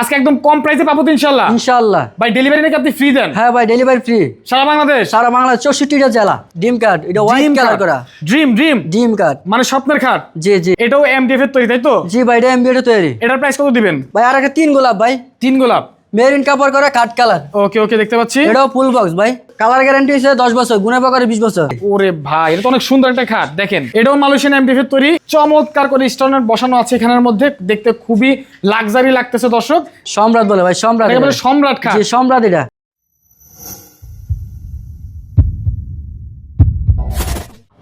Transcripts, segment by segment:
আজকে একদম কম প্রাইসে পাবো ইনশাল্লাহ ইনশাআল্লাহ। ভাই ডেলিভারি নাকি আপনি ফ্রি দেন? হ্যাঁ ভাই ডেলিভারি ফ্রি সারা বাংলাদেশ? সারা বাংলাদেশ চৌষট্টিটা জেলা। ডিম কার্ড এটা হোয়াইট কালার করা। ড্রিম ড্রিম ডিম কার্ড মানে স্বপ্নের খাট? জি জি। এটাও এমডিএফ এর তৈরি তাই তো? জি ভাই এটা এমডিএফ এর তৈরি। এটার প্রাইস কত দিবেন? ভাই আর একটা তিন গোলাপ ভাই। তিন গোলাপ? মেরিন কাপড় করা কাঠ কালার। ওকে ওকে দেখতে পাচ্ছি। এটাও ফুল বক্স ভাই। কালার গ্যারান্টি হচ্ছে দশ বছর গুণে পাকারে বিশ বছর। ওরে ভাই এটা তো অনেক সুন্দর একটা খাট দেখেন। এটাও মালয়েশিয়ান এমডিএফ এর তৈরি। চমৎকার করে স্টোনার বসানো আছে এখানের মধ্যে দেখতে খুবই লাক্সারি লাগতেছে দর্শক। সম্রাট বলে ভাই সম্রাট এটা। সম্রাট খাট। সম্রাট এটা।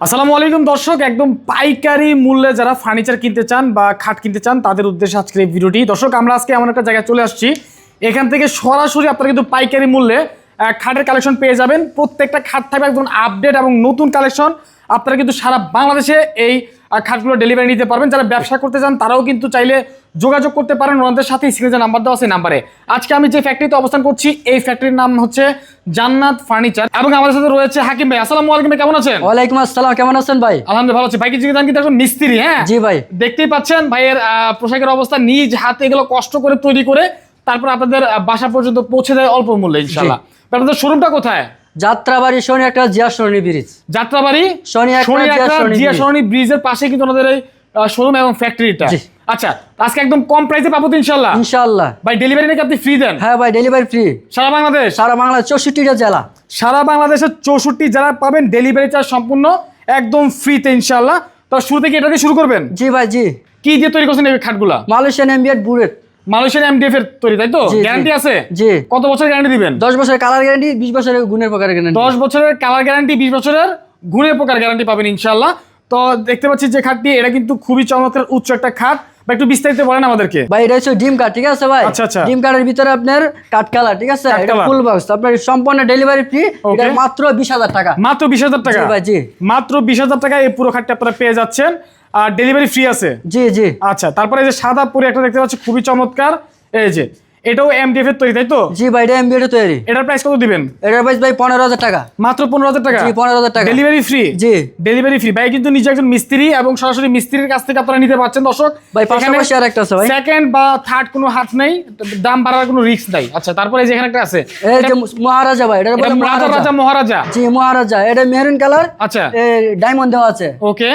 আসসালামু আলাইকুম দর্শক একদম পাইকারি মূল্যে যারা ফার্নিচার কিনতে চান বা খাট কিনতে চান তাদের উদ্দেশ্যে আজকের এই ভিডিওটি। দর্শক আমরা আজকে এমন একটা জায়গায় চলে আসছি এখান থেকে সরাসরি আপনারা কিন্তু পাইকারি মূল্যে খাটের কালেকশন পেয়ে যাবেন। প্রত্যেকটা খাট থাকবে একদম আপডেট এবং নতুন কালেকশন আপনারা কিন্তু সারা বাংলাদেশে এই খাটগুলো ডেলিভারি নিতে পারবেন। যারা ব্যবসা করতে চান তারাও কিন্তু চাইলে যোগাযোগ করতে পারেন। ওনাদের সাথে স্ক্রিনে যে নাম্বার দেওয়া সেই নাম্বারে আজকে আমি যে ফ্যাক্টরিতে অবস্থান করছি এই ফ্যাক্টরির নাম হচ্ছে জান্নাত ফার্নিচার এবং আমাদের সাথে রয়েছে হাকিম ভাই। আসসালামু আলাইকুম কেমন আছেন? ওয়ালাইকুম আসসালাম কেমন আছেন ভাই? আলহামদুলিল্লাহ ভালো আছি। ভাই কিছু জান কিন্তু একজন মিস্ত্রি হ্যাঁ? জি ভাই। দেখতেই পাচ্ছেন ভাইয়ের পোশাকের অবস্থা। নিজ হাতে এগুলো কষ্ট করে তৈরি করে তারপর আপনাদের বাসা পর্যন্ত পৌঁছে দেয় অল্প মূল্যে ইনশাল্লাহ আপনাদের শোরুমটা কোথায়? যাত্রাবাড়ি শনি একটা জিয়া সরণি ব্রিজ যাত্রাবাড়ি? শনি একটা, জিয়া সরণি। ব্রিজের পাশে কিন্তু ওনাদের এই শোরুম এবং ফ্যাক্টরিটা আচ্ছা আজকে একদম কম প্রাইসে পাবো তো ইনশাল্লাহ ইনশাআল্লাহ। ভাই ডেলিভারি নাকি আপনি ফ্রি দেন? হ্যাঁ ভাই ডেলিভারি ফ্রি সারা বাংলাদেশ? সারা বাংলা চৌষট্টিটা জেলা। সারা বাংলাদেশের চৌষট্টি যারা পাবেন ডেলিভারি চার্জ সম্পূর্ণ একদম ফ্রিতে ইনশাল্লাহ তো শুরু থেকে এটা দিয়ে শুরু করবেন? জি ভাই জি। কি দিয়ে তৈরি করছেন এই খাটগুলা? মালয়েশিয়ান এমবিএড বুলেট মালয়েশিয়ান এমডিএফ এর তৈরি তাই তো। গ্যারান্টি আছে? জি। কত বছর গ্যারান্টি দিবেন? দশ বছরের কালার গ্যারান্টি বিশ বছরের গুণের প্রকারের গ্যারান্টি দশ বছরের কালার গ্যারান্টি বিশ বছরের ঘুরে পোকার গ্যারান্টি পাবেন ইনশাল্লাহ তো দেখতে পাচ্ছি যে খাটটি এটা কিন্তু খুবই চমৎকার উচ্চ একটা খাট। বা একটু বিস্তারিত বলেন আমাদেরকে। ভাই এটা হচ্ছে ডিম কার্ড ঠিক আছে ভাই? আচ্ছা, আচ্ছা। ডিম কার্ডের ভিতরে আপনার কাঠ কালার ঠিক আছে? এটা ফুল বক্স আপনার সম্পূর্ণ ডেলিভারি ফ্রি এটা মাত্র বিশ হাজার টাকা। মাত্র বিশ হাজার টাকা? জি ভাই জি। মাত্র বিশ হাজার টাকায় এই পুরো খাটটি আপনারা পেয়ে যাচ্ছেন। আর ডেলিভারি ফ্রি আছে? জি জি। আচ্ছা তারপরে এই যে সাদা পুরি একটা দেখতে পাচ্ছি খুবই চমৎকার। এই যে এটাও এমডিএফ এর তৈরি তাই তো? জি ভাই এটা এমবিএড তৈরি। এটার প্রাইস কত দিবেন? এটার প্রাইস ভাই পনেরো হাজার টাকা। মাত্র পনেরো হাজার টাকা? জি পনেরো হাজার টাকা। ডেলিভারি ফ্রি জি। ডেলিভারি ফ্রি ভাই কিন্তু নিজে একজন মিস্ত্রি এবং সরাসরি মিস্ত্রির কাছ থেকে আপনারা নিতে পারছেন দর্শক। ভাই পাশাপাশি আর একটা আছে ভাই। সেকেন্ড বা থার্ড কোনো হাত নেই দাম বাড়ার কোনো রিস্ক নাই। আচ্ছা তারপরে যেখানে একটা আছে। এই যে মহারাজা ভাই এটা রাজা মহারাজা। জি মহারাজা। এটা মেরুন কালার আচ্ছা। এই ডায়মন্ড দেওয়া আছে। ওকে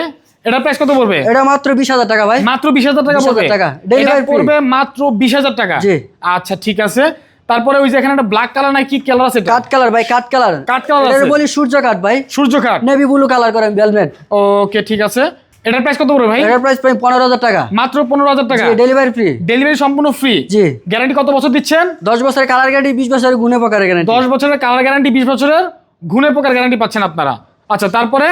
এটার প্রাইস কত পড়বে? এটা মাত্র বিশ হাজার টাকা ভাই। মাত্র বিশ হাজার টাকা 20,000 পড়বে? টাকা। এটা free। পড়বে মাত্র বিশ হাজার টাকা? জি। আচ্ছা ঠিক আছে। তারপরে ওই যে এখানে একটা ব্ল্যাক কালার নাই কি কালার আছে এটা? কাঠ কালার ভাই কাঠ কালার colour এটা আছে। বলি সূর্য কাঠ ভাই। সূর্য কাঠ। নেভি ব্লু কালার করেন বেলমেট ওকে ঠিক আছে। এটার প্রাইস কত পড়বে ভাই? এটার প্রাইস পনেরো হাজার টাকা। মাত্র পনেরো হাজার টাকা? ডেলিভারি ফ্রি ডেলিভারি সম্পূর্ণ ফ্রি জি। গ্যারান্টি কত বছর দিচ্ছেন? দশ বছরের কালার গ্যারান্টি বিশ বছরের গুণে প্রকারের গ্যারান্টি দশ বছরের কালার গ্যারান্টি বিশ বছরের ঘুনে পোকার গ্যারান্টি পাচ্ছেন আপনারা। আচ্ছা তারপরে?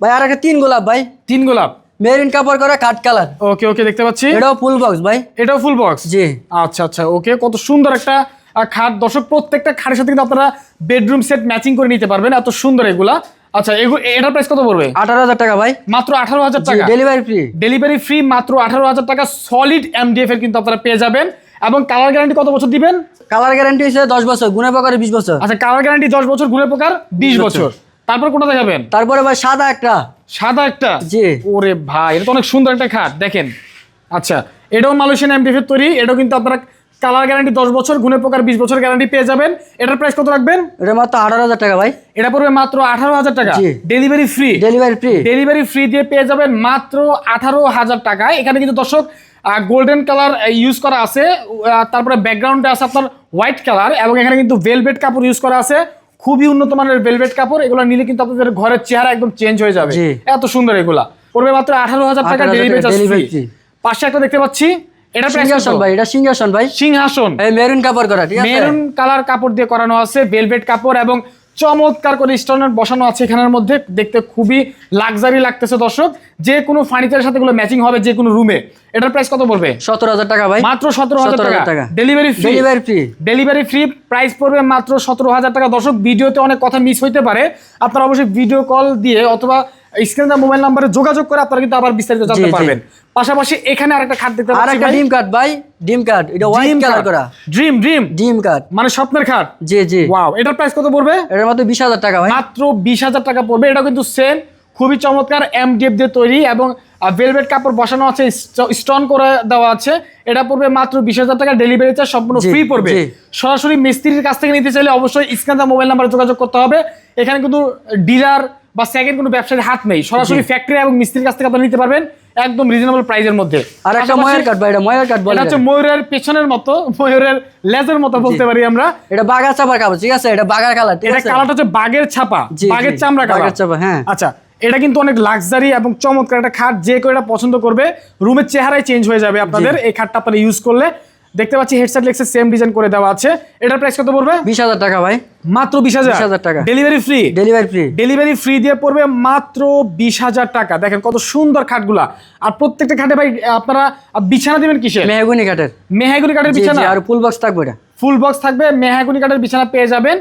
ভাই আর একটা তিন গোলাপ ভাই। তিন গোলাপ? মেরিন কাপড় করা কাঠ কালার। ওকে ওকে দেখতে পাচ্ছি। এটাও ফুল বক্স ভাই। এটাও ফুল বক্স জি। আচ্ছা আচ্ছা ওকে কত সুন্দর একটা খাট। দর্শক প্রত্যেকটা খাটের সাথে কিন্তু আপনারা বেডরুম সেট ম্যাচিং করে নিতে পারবেন। এত সুন্দর এগুলা। আচ্ছা এগু- এটার প্রাইস কত পড়বে? আঠারো হাজার টাকা ভাই। মাত্র আঠারো হাজার টাকা? ডেলিভারি ফ্রি ডেলিভারি ফ্রি মাত্র আঠারো হাজার টাকা। সলিড এমডিএফ এর কিন্তু আপনারা পেয়ে যাবেন। এবং কালার গ্যারান্টি কত বছর দিবেন? কালার গ্যারান্টি হচ্ছে দশ বছর গুণে প্রকারে বিশ বছর। আচ্ছা কালার গ্যারান্টি দশ বছর ঘুরে পোকার বিশ বছর। তারপর কোনটা দেখাবেন? তারপরে ভাই সাদা একটা। সাদা একটা? জি। ওরে ভাই এটা তো অনেক সুন্দর একটা খাট দেখেন। আচ্ছা এটাও মালয়েশিয়ান এমডিএফ এর তৈরি এটাও কিন্তু আপনারা কালার গ্যারান্টি দশ বছর গুণে পোকার বিশ বছর গ্যারান্টি পেয়ে যাবেন। এটার প্রাইস কত রাখবেন? এটা মাত্র আঠারো হাজার টাকা ভাই। এটা পড়বে মাত্র আঠারো হাজার টাকা। জি। Delivery free delivery free delivery free দিয়ে পেয়ে যাবেন মাত্র আঠারো হাজার টাকায়। এখানে কিন্তু দর্শক গোল্ডেন কালার ইউজ করা আছে। তারপরে ব্যাকগ্রাউন্ডে আছে আপনার হোয়াইট কালার এবং এখানে কিন্তু ভেলভেট কাপড় ইউজ করা আছে। খুবই উন্নত মানের ভেলভেট কাপড় এগুলো নিলে কিন্তু আপনাদের ঘরের চেহারা একদম চেঞ্জ হয়ে যাবে। এত সুন্দর এগুলা। পড়বে মাত্র আঠারো হাজার টাকা 18,000 ডেলিভারি টাকা চার্জ delivery ফ্রি fee। পাশে একটা দেখতে পাচ্ছি এটা সিংহাসন ভাই এটা সিংহাসন ভাই। সিংহাসন। মেরুন কাপড় করা মেরুন কালার কাপড় দিয়ে করানো আছে ভেলভেট কাপড় এবং চমৎকার করে স্টোনের বসানো আছে এখানের মধ্যে। দেখতে খুবই লাক্সারি লাগতেছে দর্শক। যে কোনো ফার্নিচারের সাথে গুলো ম্যাচিং হবে যে কোনো রুমে। এটার প্রাইস কত পড়বে? সতেরো হাজার টাকা ভাই। মাত্র সতেরো হাজার টাকা। টাকা। Delivery free delivery free delivery free price পড়বে মাত্র সতেরো হাজার টাকা। দর্শক ভিডিওতে অনেক কথা মিস হইতে পারে। আপনারা অবশ্যই ভিডিও কল দিয়ে অথবা স্ক্রিনে মোবাইল নাম্বারে যোগাযোগ করে আপনারা কিন্তু আবার বিস্তারিত জানতে। পারবেন। পাশাপাশি এখানে আরেকটা খাট দেখতে পাচ্ছি একটা ডিম কাঠ ভাই। ডিম কাঠ এটা হোয়াইট কালার করা। ড্রিম ড্রিম ডিম কাঠ মানে স্বপ্নের খাট জি জি। ওয়াও এটার প্রাইস কত পড়বে? এটার মাত্র বিশ হাজার টাকা ভাই। মাত্র বিশ হাজার টাকা পড়বে। এটা কিন্তু সেম খুবই চমৎকার এমডিএফ দিয়ে তৈরি এবং ভেলভেট কাপড় বসানো আছে স্টোন করে দেওয়া আছে। এটা পড়বে মাত্র বিশ হাজার টাকা। ডেলিভারি চার্জ সম্পূর্ণ ফ্রি পড়বে। সরাসরি মিস্ত্রির কাছ থেকে নিতে চাইলে অবশ্যই স্ক্যান মোবাইল নাম্বারে যোগাযোগ করতে হবে। এখানে কিন্তু ডিলার বা সেকেন্ড কোনো ব্যবসায়ীর হাত নেই। সরাসরি ফ্যাক্টরি এবং মিস্ত্রির কাছ থেকে আপনারা নিতে পারবেন একদম রিজনেবল প্রাইসের মধ্যে। আর একটা ময়ের কাঠ ভাই এটা ময়ের কাঠ বলে এটা হচ্ছে ময়ূরের পেছনের মতো ময়ূরের লেজের মতো বলতে পারি আমরা। এটা বাগার চাপার কাপড় ঠিক আছে? এটা বাগার কালার এটা কালারটা হচ্ছে বাঘের ছাপা বাঘের চামড়া কালার বাঘের চাপা, হ্যাঁ। আচ্ছা এটা কিন্তু অনেক লাক্সারি এবং চমৎকার একটা খাট যে কেউ এটা পছন্দ করবে রুমের চেহারাই চেঞ্জ হয়ে যাবে আপনাদের। এই খাটটা আপনারা ইউজ করলে দেখতে পাচ্ছি হেডসেট লেক্সের সেম ডিজাইন করে দেওয়া আছে। এটার প্রাইস কত পড়বে? বিশ হাজার টাকা ভাই। মাত্র বিশ হাজার। 20,000 টাকা। Delivery free delivery free delivery free দিয়ে পড়বে মাত্র বিশ হাজার টাকা। দেখেন কত সুন্দর খাটগুলা। আর প্রত্যেকটা খাটে ভাই আপনারা বিছানা দিবেন কিসে মেহাগুনি কাঠের। মেহাগুনি কাঠের বিছানা? আর ফুল বক্স থাকবে এটা। ফুল বক্স থাকবে মেহাগুনি কাঠের বিছানা পেয়ে যাবেন।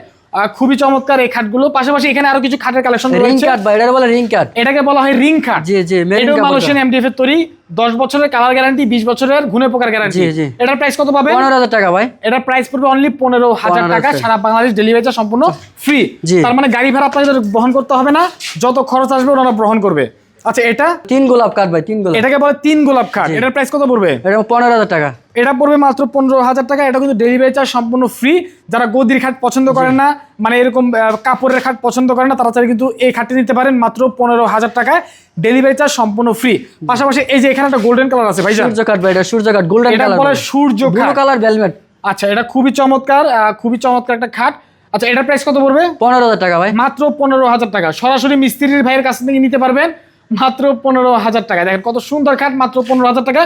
খুবই চমৎকার এই খাটগুলো পাশাপাশি এখানে আরও কিছু খাটের কালেকশন রয়েছে। এটা বলে রিং এটাকে বলা হয় রিং খাট জি, জি, মেরিন মালয়েশিয়ান এমডিএফ এর তৈরি। 10 বছরের কালার গ্যারান্টি 20 বছরের ঘুনে পোকার গ্যারান্টি। এটার প্রাইস কত পাবে পনেরো হাজার টাকা ভাই। এটার প্রাইস পড়বে অনলি পনেরো হাজার 15,000 টাকা। টাকা। সারা বাংলাদেশ ডেলিভারি সম্পূর্ণ ফ্রি তার মানে গাড়ি ভাড়া আপনাদের বহন করতে হবে না। যত খরচ আসবে ওনারা বহন করবে। আচ্ছা এটা? তিন গোলাপ কাঠ ভাই তিন গোলাপ। এটাকে বলে তিন গোলাপ খাট এটার প্রাইস কত পড়বে? এটা পনেরো হাজার টাকা। এটা পড়বে মাত্র পনেরো হাজার টাকা। এটা কিন্তু ডেলিভারি চার্জ সম্পূর্ণ ফ্রি যারা গদির খাট পছন্দ করেন না মানে এরকম কাপড়ের খাট পছন্দ করেন না তারা চাইলে কিন্তু এই খাটটি নিতে পারেন মাত্র পনেরো হাজার টাকায়। ডেলিভারি চার্জ সম্পূর্ণ ফ্রি পাশাপাশি এই যে এখানে একটা গোল্ডেন কালার আছে ভাই সূর্য কাঠ ভাই এটা সূর্য কাঠ গোল্ডেন কালার বলে সূর্য কালার ভেলভেট আচ্ছা এটা খুবই চমৎকার খুবই চমৎকার একটা খাট। আচ্ছা এটার প্রাইস কত পড়বে? পনেরো হাজার টাকা ভাই। মাত্র পনেরো হাজার টাকা। সরাসরি মিস্ত্রির ভাইয়ের কাছ থেকে নিতে পারবেন। মাত্র পনেরো হাজার টাকা দেখেন কত সুন্দর খাট মাত্র পনেরো হাজার টাকা।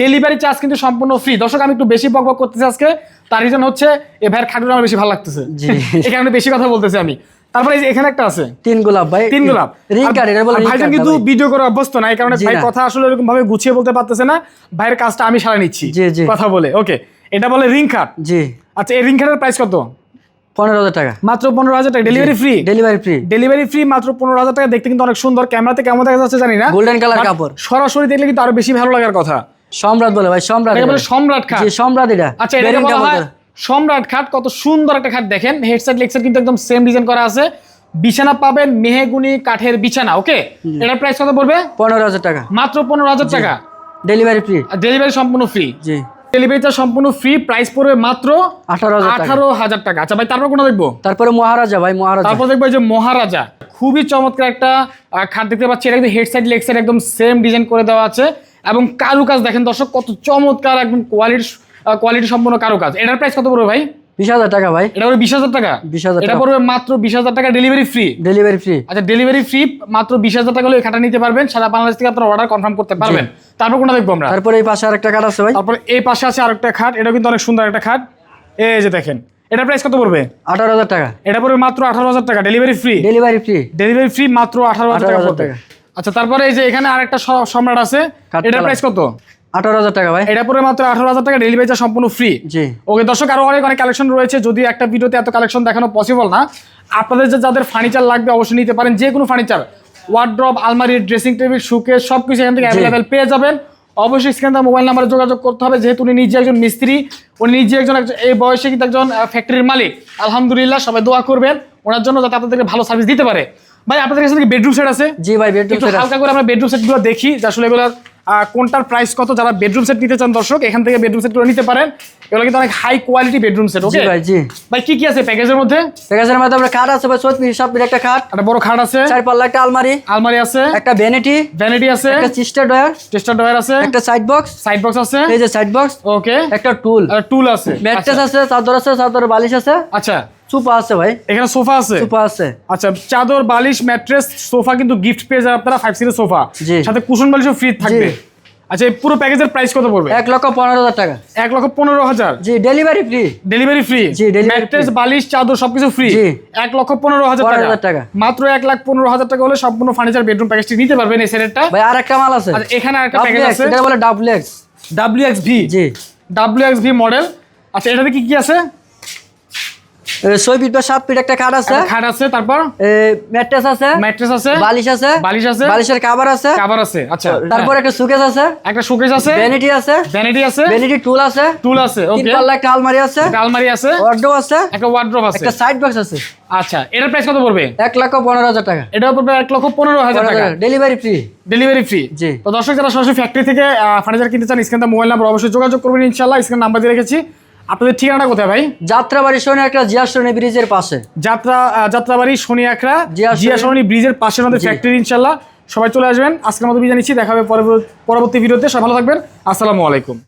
ডেলিভারি চার্জ কিন্তু সম্পূর্ণ ফ্রি দর্শক আমি একটু বেশি বক বক করতেছি আজকে। তার রিজন হচ্ছে এ ভাইয়ের খাটগুলো আমার বেশি ভালো লাগতেছে। কারণে বেশি কথা বলতেছি আমি। তারপরে এখানে একটা আছে। তিন গোলাপ ভাই। তিন গোলাপ। ভাইজান কিন্তু ভিডিও করে অভ্যস্ত না এই কারণে ভাই কথা আসলে এরকম ভাবে গুছিয়ে বলতে পারতেছে না। ভাইয়ের কাজটা আমি সারা নিচ্ছি। কথা বলে ওকে এটা বলে রিং খাট জি। আচ্ছা এই রিং খাটের প্রাইস কত? পনেরো হাজার টাকা। মাত্র পনেরো হাজার টাকা। Delivery free delivery free delivery free মাত্র পনেরো হাজার টাকা। দেখতে কিন্তু অনেক সুন্দর। ক্যামেরাতে কেমন দেখা যাচ্ছে জানি না। গোল্ডেন কালার কাপড়। সরাসরি দেখলে কিন্তু আরও বেশি ভালো লাগার কথা। সম্রাট বলে ভাই সম্রাট বলে। সম্রাট খাট। সম্রাট এটা। আচ্ছা এটা। সম্রাট খাট। কত সুন্দর একটা খাট দেখেন। হেডসেট লেক্সেট কিন্তু একদম সেম ডিজাইন করা আছে। বিছানা পাবেন মেহেগুনি কাঠের বিছানা ওকে এটার প্রাইস কত পড়বে? পনেরো হাজার টাকা। মাত্র পনেরো হাজার টাকা। ডেলিভারি ফ্রি ডেলিভারি সম্পূর্ণ ফ্রি জি। ডেলিভারিটা সম্পূর্ণ ফ্রি প্রাইস পড়বে মাত্র আঠারো আঠারো হাজার টাকা। আচ্ছা ভাই তারপর কোনো দেখব? তারপরে মহারাজা ভাই মহারাজা। তারপর দেখব এই যে মহারাজা খুবই চমৎকার একটা খাট দেখতে পাচ্ছি। এটা কিন্তু হেড সাইড লেগ সাইড একদম সেম ডিজাইন করে দেওয়া আছে। এবং কারুকাজ দেখেন দর্শক কত চমৎকার একদম কোয়ালিটি কোয়ালিটি সম্পন্ন কারুকাজ। এটার প্রাইস কত পড়বে ভাই? বিশ হাজার টাকা ভাই। এটা পড়বে বিশ হাজার টাকা? 20,000 এটা পড়বে মাত্র বিশ হাজার টাকা ডেলিভারি ফ্রি ডেলিভারি ফ্রি আচ্ছা ডেলিভারি ফ্রি মাত্র বিশ হাজার টাকা হলে খাটা নিতে পারবেন সারা বাংলাদেশ থেকে আপনারা অর্ডার কনফার্ম করতে পারবেন। তারপর কোনটা দেখব আমরা? তারপরে এই পাশে আরেকটা আছে ভাই। তারপর এই পাশে আছে আরেকটা খাট এটা কিন্তু অনেক সুন্দর একটা খাট। এই যে দেখেন এটার প্রাইস কত পড়বে? আঠারো হাজার টাকা। এটা পড়বে মাত্র আঠারো হাজার টাকা delivery free delivery free delivery free মাত্র আঠারো হাজার টাকা 18,000 টাকা। আচ্ছা তারপরে এই যে এখানে আরেকটা সম্রাট আছে কালার। প্রাইস কত? আঠারো হাজার টাকা ভাই। এটা মাত্র আঠারো হাজার টাকা ডেলিভারি চার্জ সম্পূর্ণ ফ্রি জি। ওকে দর্শক আরও অনেক অনেক কালেকশন রয়েছে। যদি একটা ভিডিওতে এত কালেকশন দেখানো পসিবল না আপনাদের যে যাদের ফার্নিচার লাগবে অবশ্যই নিতে পারেন। যে কোনো ফার্নিচার ওয়ার্ড্রপ আলমারি ড্রেসিং টেবিল শুকে সব কিছু এখান থেকে অ্যাভেলেবেল পেয়ে যাবেন। অবশ্যই স্ক্যান মোবাইল নাম্বারে যোগাযোগ করতে হবে। যেহেতু উনি নিজে একজন মিস্ত্রি উনি নিজে একজন এই বয়সে কিন্তু একজন ফ্যাক্টরির মালিক। আলহামদুলিল্লাহ সবাই দোয়া করবেন। ওনার জন্য যাতে আপনাদেরকে ভালো সার্ভিস দিতে পারে। ভাই আপনাদের কাছে বেডরুম সেট আছে? জি ভাই বেডরুম হালকা করে আমরা বেডরুম সেটগুলো দেখি যে আসলে এগুলোর আহ, কোনটার প্রাইস কত? যারা বেডরুম সেট নিতে চান দর্শক এখান থেকে বেডরুম সেটগুলো নিতে পারেন। এগুলো কিন্তু অনেক high quality bedroom set okay ভাই জি। ভাই কি কি আছে প্যাকেজের মধ্যে? প্যাকেজের মধ্যে আমরা খাট আছে ভাই সত পিস সব একটা খাট। একটা বড় খাট আছে। চার পাল্লা একটা আলমারি। আলমারি আছে। একটা ভ্যানিটি ভ্যানিটি আছে। একটা চিস্টার ডয়ার টেস্টার ডয়ার আছে। একটা সাইড বক্স সাইড বক্স আছে। এই যে সাইড বক্স ওকে একটা টুল আর টুল আছে ম্যাট্রেস আছে চাদর আছে চাদর বালিশ আছে। আচ্ছা। সুপা আছে ভাই। এখানে সোফা আছে? সুপা আছে। আচ্ছা চাদর বালিশ ম্যাট্রেস সোফা কিন্তু গিফট পেয়ে যাবেন আপনারা ফাইভ সিটের সোফা। সাথে কুশন বালিশও ফ্রি থাকবে। আচ্ছা এই পুরো প্যাকেজের প্রাইস কত পড়বে? এক লক্ষ পনেরো হাজার টাকা। এক লক্ষ পনেরো হাজার? জি ডেলিভারি ফ্রি ডেলিভারি ফ্রি জি, ম্যাট্রেস বালিশ চাদর সবকিছু ফ্রি জি। এক লক্ষ পনেরো হাজার 15,000 টাকা। মাত্র এক লাখ পনেরো হাজার টাকা হলে সম্পূর্ণ ফার্নিচার বেডরুম প্যাকেজটি নিতে পারবেন এই সেটেরটা ভাই আর একটা মাল আছে। আচ্ছা এখানে আরেকটা প্যাকেজ আছে। এটা বলে double X W X V জি। ডাব্লিউ এক্স ভি মডেল আচ্ছা এটাতে কি কি আছে? ছয় ফিট বা সাত ফিট একটা খাট আছে। খাট আছে তারপর? ম্যাট্রেস আছে। ম্যাট্রেস আছে। বালিশ আছে। বালিশ আছে। বালিশের কাভার আছে। কাভার আছে আচ্ছা। তারপর একটা সুকেস আছে। একটা শোকেস আছে। ভ্যানিটি আছে। ভ্যানিটি আছে। ভ্যানিটি টুল আছে। টুল আছে তিন পাল্লা একটা আলমারি আছে। একটা আলমারি আছে। ওয়ার্ড্রো আছে। একটা ওয়ার্ড্রোব আছে। একটা সাইড বক্স আছে। আচ্ছা এটার প্রাইস কত পড়বে? এক লক্ষ পনেরো হাজার টাকা। এটা পড়বে এক লক্ষ পনেরো হাজার টাকা। ডেলিভারি ফ্রি ডেলিভারি ফ্রি জি। তো দর্শক যারা সরাসরি ফ্যাক্টরি থেকে ফার্নিচার কিনতে চান স্ক্রিনে মোবাইল নাম্বার অবশ্যই যোগাযোগ করবেন ইনশাল্লাহ স্ক্রিন নাম্বার দিয়ে রেখেছি। আপনাদের ঠিকানাটা কোথায় ভাই? যাত্রাবাড়ি শনি একটা জিয়া শোনে ব্রিজের পাশে। যাত্রা যাত্রাবাড়ি শনি জিয়া জিয়া সরণি- সরণি ব্রিজের পাশে আমাদের ফ্যাক্টরি ইনশাল্লাহ সবাই চলে আসবেন। আজকের মতো বিদায় নিচ্ছি। দেখা হবে পরবর্তী পরবর্তী ভিডিওতে। সবাই ভালো থাকবেন। আসসালামু আলাইকুম।